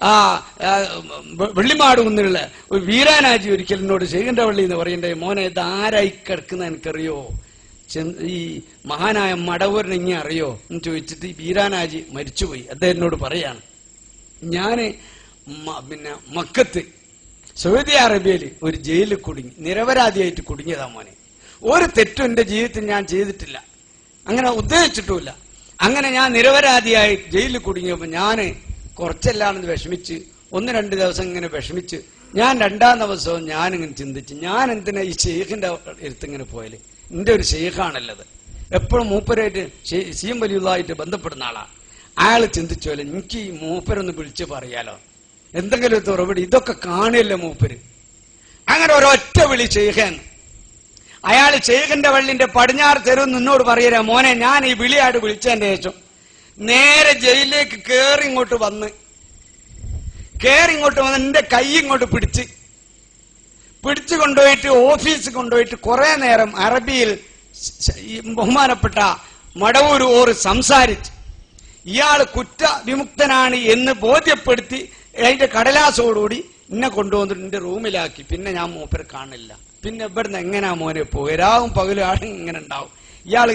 ആ വെള്ളിമാട് കുന്നിലുള്ള ഒരു വീരാനാജി ഒരിക്കൽ എന്നോട് വള്ളി എന്ന് പറയണ്ടേ മോനെ ഇത് ആരായി കിടക്കുന്ന എനിക്കറിയോ? ഈ മഹാനായ മടവൂരിനെ ഇങ്ങനെ അറിയോ? എന്ന് ചോദിച്ചിട്ട് ഈ വീരാനാജി മരിച്ചുപോയി. അദ്ദേഹം എന്നോട് പറയാണ് ഞാൻ പിന്നെ മക്കത്ത് സൗദി അറേബ്യയിൽ ഒരു ജയിലിൽ കുടുങ്ങി നിരപരാധിയായിട്ട് കുടുങ്ങിയതാ മോനെ. ഒരു തെറ്റും എന്റെ ജീവിതത്തിൽ ഞാൻ ചെയ്തിട്ടില്ല. അങ്ങനെ ഉദ്ദേശിച്ചിട്ടുമില്ല. അങ്ങനെ ഞാൻ നിരപരാധിയായി ജയിലിൽ കുടുങ്ങിയപ്പോൾ ഞാൻ കുറച്ചല്ലാണെന്ന് വിഷമിച്ച് ഒന്ന് രണ്ട് ദിവസം ഇങ്ങനെ വിഷമിച്ച് ഞാൻ രണ്ടാം ദിവസവും ഞാനിങ്ങനെ ചിന്തിച്ച് ഞാൻ എന്തിനാ ഈ ഷെയ്ഖിന്റെ അടുത്ത് ഇങ്ങനെ പോയാൽ? എന്റെ ഒരു ഷെയ്ഖാണല്ലത് എപ്പോഴും മൂപ്പരായിട്ട് സീം വലിയതായിട്ട് ബന്ധപ്പെടുന്ന ആളാണ് അയാൾ ചിന്തിച്ചോലെ എനിക്ക് ഈ മൂപ്പരൊന്ന് വിളിച്ച് പറയാലോ. എന്തെങ്കിലും ഒരു തുറപടി ഇതൊക്കെ കാണില്ല മൂപ്പര്? അങ്ങനെ ഒരൊറ്റ വിളി ഷെയ്ഖൻ അയാൾ ഷെയ്ഖിന്റെ വള്ളിന്റെ പടിഞ്ഞാറ് തെരുവ് നിന്നോട് പറയരാ മോനെ ഞാൻ ഈ വിളിയായിട്ട് വിളിച്ചതിന്റെ ശേഷം നേരെ ജയിലിലേക്ക് കയറി ഇങ്ങോട്ട് വന്ന്. കയറി ഇങ്ങോട്ട് വന്ന് എന്റെ കൈ ഇങ്ങോട്ട് പിടിച്ച്. പിടിച്ചു കൊണ്ടുപോയിട്ട് ഓഫീസ് കൊണ്ടുപോയിട്ട് കുറെ നേരം അറബിയിൽ ബഹുമാനപ്പെട്ട മടവൂർ ഓർ സംസാരിച്ച്. ഇയാൾ കുറ്റ വിമുക്തനാണ് എന്ന് ബോധ്യപ്പെടുത്തി അതിന്റെ കടലാസോടുകൂടി എന്നെ കൊണ്ടുവന്നിട്ട് എന്റെ റൂമിലാക്കി. പിന്നെ ഞാൻ മൂപ്പരെ കാണില്ല. പിന്നെ ഇവിടുന്ന് എങ്ങനെയാ മോനെ പോയി? രാവും പകലും ആളും ഇങ്ങനെ ഉണ്ടാവും. ഇയാൾ